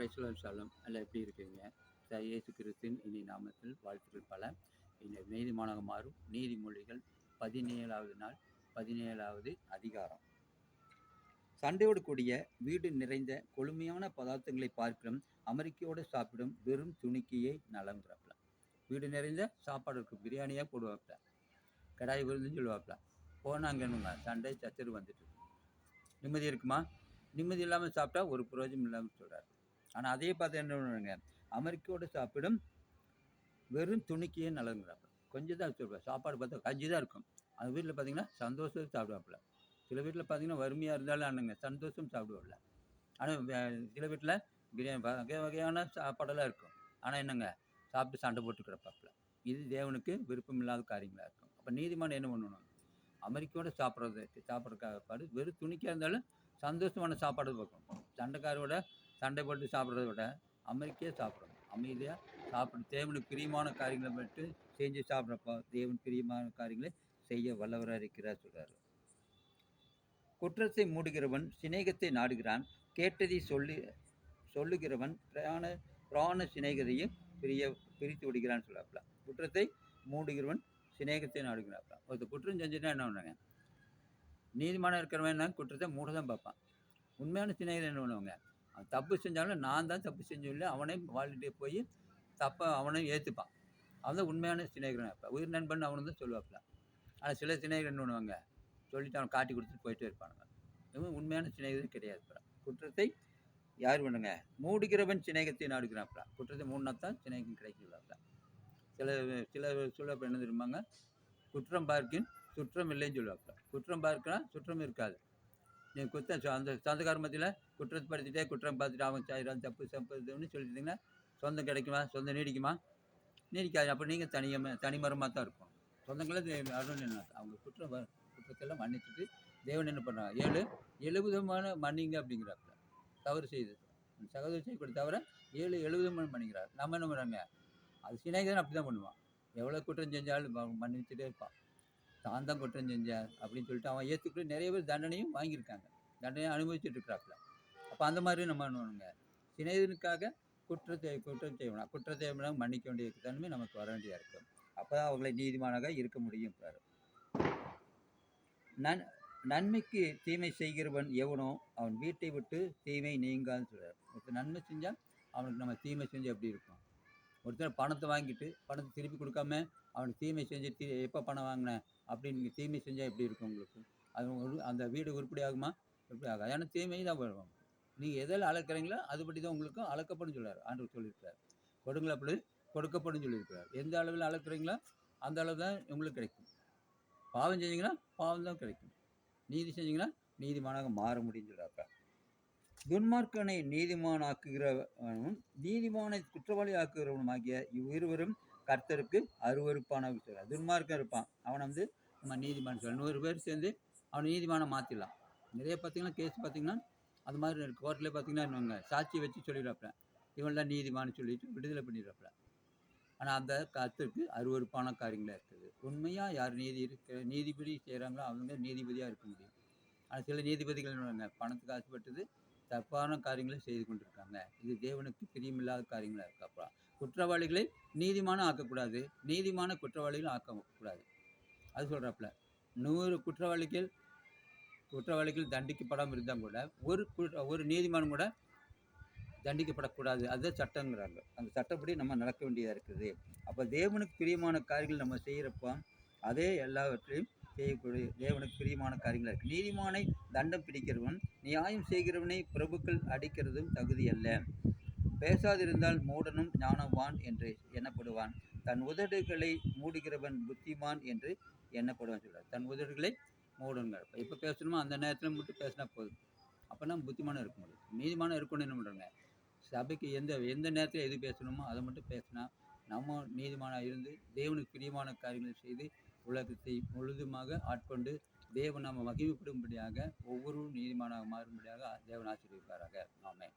பிரைஸ்லால் சாலம் எல்லாம் எப்படி இருக்கீங்க? ச- இயேசு கிறிஸ்தின் இனி நாமத்தில் வாழ்த்துக்கள் பல. இந்த நீதிமானாக மாறும். நீதிமொழிகள் பதினேழாவது நாள் பதினேழாவது அதிகாரம். சண்டையோடு கூடிய வீடு நிறைந்த கொழுமையான பதார்த்தங்களை பார்க்கிறோம் அமெரிக்கையோடு சாப்பிடும் வெறும் துணிக்கையை நலங்கிறப்பல வீடு நிறைந்த சாப்பாடு இருக்கும் பிரியாணியாக போடுவாப்ல. கடாய் விருந்துன்னு சொல்லுவாப்ல. போனாங்கன்னுங்க சண்டை சச்சர் வந்துட்டு நிம்மதி இருக்குமா? நிம்மதி இல்லாமல் சாப்பிட்டா ஒரு பிரயோஜனம் இல்லாமல் சொல்கிறார் ஆனால் அதே பார்த்து என்ன பண்ணுவாங்க அமெரிக்காவோட சாப்பிடும் வெறும் துணிக்கையே நலங்கிறாப்புல. கொஞ்சம் தான் சொல்லுவார் சாப்பாடு பார்த்தா கஞ்சி தான் இருக்கும். அந்த வீட்டில் பார்த்தீங்கன்னா சந்தோஷம் சாப்பிடுவாப்புல. சில வீட்டில் பார்த்தீங்கன்னா வறுமையாக இருந்தாலும் அண்ணங்க சந்தோஷம் சாப்பிடுவாப்புல. ஆனால் சில வீட்டில் பிரியாணி வகை வகையான சாப்பாடெல்லாம் இருக்கும். ஆனால் என்னங்க? சாப்பிட்டு சண்டை போட்டு இது தேவனுக்கு விருப்பம் இல்லாத காரியங்களாக இருக்கும். அப்போ நீதிமான் என்ன பண்ணணும்? அமெரிக்காவோட சாப்பிட்றது சாப்பிட்றதுக்காக பாடு. வெறும் துணிக்காக இருந்தாலும் சந்தோஷமான சாப்பாடு பார்க்கணும். சண்டைக்காரோட சண்டை போட்டு சாப்பிட்றத விட அமைதியாக சாப்பிடணும். அமைதியாக சாப்பிட தேவனுக்கு பிரியமான காரியங்களை மட்டும் செஞ்சு சாப்பிட்றப்போ தேவன் பிரியமான காரியங்களை செய்ய வல்லவராக இருக்கிறார் சொல்கிறார் குற்றத்தை மூடுகிறவன் சிநேகத்தை நாடுகிறான். கேட்டதை சொல்லி சொல்லுகிறவன் பிராண பிராண சிநேகத்தையும் பிரிய பிரித்து விடுகிறான்னு சொல்லாப்ல குற்றத்தை மூடுகிறவன் சிநேகத்தை நாடுகிறாப்ல ஒருத்தர் குற்றம் செஞ்சுன்னா என்ன பண்ணுவாங்க நீதிமானம் இருக்கிறவன் என்ன? குற்றத்தை மூட தான் பார்ப்பான். உண்மையான சிநேகிதம் என்ன பண்ணுவாங்க? தப்பு செஞ்சாலும் நான் தான் தப்பு செஞ்சோம்ல அவனே வாழ்கிட்டே போய் தப்பை அவனையும் ஏற்றுப்பான் அவன் தான் உண்மையான சிநேகிதன். இப்போ உயிர் நண்பன் அவனு தான் சொல்லுவாப்பில்ல ஆனால் சில சிநேகிதன் பண்ணுவாங்க? சொல்லிட்டு அவன் காட்டி கொடுத்துட்டு போயிட்டே இருப்பானுங்க. இவன் உண்மையான சிநேகிதன் கிடையாது இப்ப. குற்றத்தை யார் பண்ணுங்க? மூடுகிறவன் சிநேகத்தை நாடுகிறாப்ல குற்றத்தை மூடினா தான் சிநேகம் கிடைக்கிறாப்ல சில சில சொல்ல என்ன தெரியுமாங்க? குற்றம் பார்க்கின் சுற்றம் இல்லைன்னு சொல்லுவாப்பில. குற்றம் பார்க்கலாம் சுற்றம் இருக்காது. நீ குத்த அந்த சொந்தக்கார மத்தியில் குற்றப்படுத்திட்டே குற்றம் பார்த்துட்டு அவன் செய்கிறான் தப்பு சம்பதுன்னு சொல்லிட்டீங்கன்னா சொந்தம் கிடைக்குமா? சொந்தம் நீடிக்குமா? நீடிக்காது. அப்போ நீங்கள் தனியமாக தனிமரமாக தான் இருக்கும் சொந்தங்களே அருள் என்ன அவங்க குற்றம் குற்றத்தெல்லாம் மன்னிச்சுட்டு தேவன் என்ன பண்ணுறாங்க ஏழு எழுபதமான மன்னிங்க அப்படிங்கிறாப்புல. தவறு செய்து. சகோதரி செய்யக்கூடிய தவிர ஏழு எழுபதமான மன்னிக்கிறார். நம்ம என்ன பண்ணுறாங்க அது சிநேகிதன் அப்படி தான் பண்ணுவான். எவ்வளோ குற்றம் செஞ்சாலும் மன்னிச்சுட்டே இருப்பான். தான் தான் குற்றம் செஞ்சார் அப்படின்னு சொல்லிட்டு அவன் ஏற்றுக்கிட்டு நிறைய பேர் தண்டனையும் வாங்கியிருக்காங்க. தண்டனையும் அனுபவிச்சுட்டு இருக்கிறாப்புல அப்போ அந்த மாதிரி நம்ம பண்ணுவோங்க பண்ணுங்க? குற்றத்தை குற்றம் செய்யணும் குற்றத்தை செய்யணும் மன்னிக்க வேண்டிய தன்மை நமக்கு வர வேண்டியதாக இருக்கும். அப்போ தான் அவங்களை நீதிமானாக இருக்க முடியும் பாரு. நன் நன்மைக்கு தீமை செய்கிறவன் எவனோ அவன் வீட்டை விட்டு தீமை நீங்கான்னு சொல்கிறார் இப்போ நன்மை செஞ்சால் அவனுக்கு நம்ம தீமை செஞ்சு எப்படி இருக்கும்? ஒருத்தர் பணத்தை வாங்கிட்டு பணத்தை திருப்பி கொடுக்காம அவனுக்கு தீமை செஞ்சு தீ எப்போ பணம் வாங்கினேன் அப்படின்னு நீங்கள் தீமை செஞ்சால் எப்படி இருக்கும் உங்களுக்கு? அது ஒரு- அந்த வீடு உருப்படி ஆகுமா? எப்படி ஆகாது. ஏன்னா தீமை தான் வரும். நீங்கள் எதில் அளக்குறீங்களோ அதுபடி தான் உங்களுக்கும் அளக்கப்படும் சொல்கிறார் ஆண்டவர் சொல்லியிருக்கார் கொடுங்களா அப்படி? கொடுக்கப்படும் சொல்லியிருக்கிறார். எந்த அளவில் அளக்குறீங்களோ அந்த அளவு தான் உங்களுக்கு கிடைக்கும். பாவம் செஞ்சீங்கன்னா பாவம் தான் கிடைக்கும். நீதி செஞ்சீங்கன்னா நீதிமானாக மாற முடியும்னு சொல்கிறாப்ப துன்மார்க்கனை நீதிமானாக்குகிறவனும் நீதிமானை குற்றவாளி ஆக்குகிறவனும் ஆகிய இவ்விருவரும் கர்த்தருக்கு அருவருப்பான விஷயம் துன்மார்க்கம் இருப்பான். அவனை வந்து நம்ம நீதிமான் சொல்ல நூறு பேர் சேர்ந்து அவனை நீதிமானை மாற்றிடலாம் நிறைய பார்த்தீங்கன்னா கேஸ் பார்த்தீங்கன்னா அது மாதிரி கோர்ட்டில் பார்த்தீங்கன்னா என்னவாங்க சாட்சி வச்சு சொல்லிடுறாப்புல இவன் தான் நீதிமான்னு சொல்லிட்டு விடுதலை பண்ணிடுறாப்புல ஆனால் அந்த கருத்துக்கு அருவருப்பான காரியங்களாக இருக்குது. உண்மையாக யார் நீதி இருக்க நீதிபதி செய்கிறாங்களோ அவங்க நீதிபதியாக இருக்க முடியும். ஆனால் சில நீதிபதிகள் பணத்துக்கு ஆசைப்பட்டது தப்பான காரியங்களை செய்து கொண்டிருக்காங்க. இது தேவனுக்கு பிரியமில்லாத காரியங்களாக இருக்கு? அப்புறம் குற்றவாளிகளை நீதிமானம் ஆக்கக்கூடாது. நீதிமான குற்றவாளிகளும் ஆக்கக்கூடாது. அது சொல்கிறாப்புல நூறு குற்றவாளிகள் குற்றவாளிகள் தண்டிக்கப்படாமல் இருந்தால் கூட ஒரு ஒரு நீதிமானம் கூட தண்டிக்கப்படக்கூடாது. அதுதான் சட்டங்கிறாங்க. அந்த சட்டப்படி நம்ம நடக்க வேண்டியதாக இருக்குது. அப்போ தேவனுக்கு பிரியமான காரியங்கள் நம்ம செய்கிறப்போ அதே எல்லாவற்றையும் செய்யக்கூடிய தேவனுக்கு பிரியமான காரியங்களாக இருக்குது நீதிமானை தண்டம் பிடிக்கிறவன் நியாயம் செய்கிறவனை பிரபுக்கள் அடிக்கிறதும் தகுதி அல்ல. பேசாதிருந்தால் மூடனும் ஞானவான் என்று எண்ணப்படுவான். தன் உதடுகளை மூடுகிறவன் புத்திமான் என்று எண்ணப்படுவான் சொல்கிறார் தன் உதடுகளை மூடுங்க எப்போ பேசணுமோ அந்த நேரத்தில் மட்டும் பேசினா போதும். அப்போ நம்ம புத்திமானம் இருக்க முடியும். நீதிமானம் இருக்கணும்னு என்ன பண்ணுறாங்க சபைக்கு எந்த எந்த நேரத்தில் எது பேசணுமோ அதை மட்டும் பேசினா நம்ம நீதிமானாக இருந்து தேவனுக்கு பிரியமான காரியங்களை செய்து உலகத்தை முழுதுமாக ஆட்கொண்டு தேவன் நம்ம மகிழ்வுபடும்படியாக ஒவ்வொரு நீதிமானாக மாறும்படியாக தேவன் ஆசீர்வதிப்பாராக. நாமே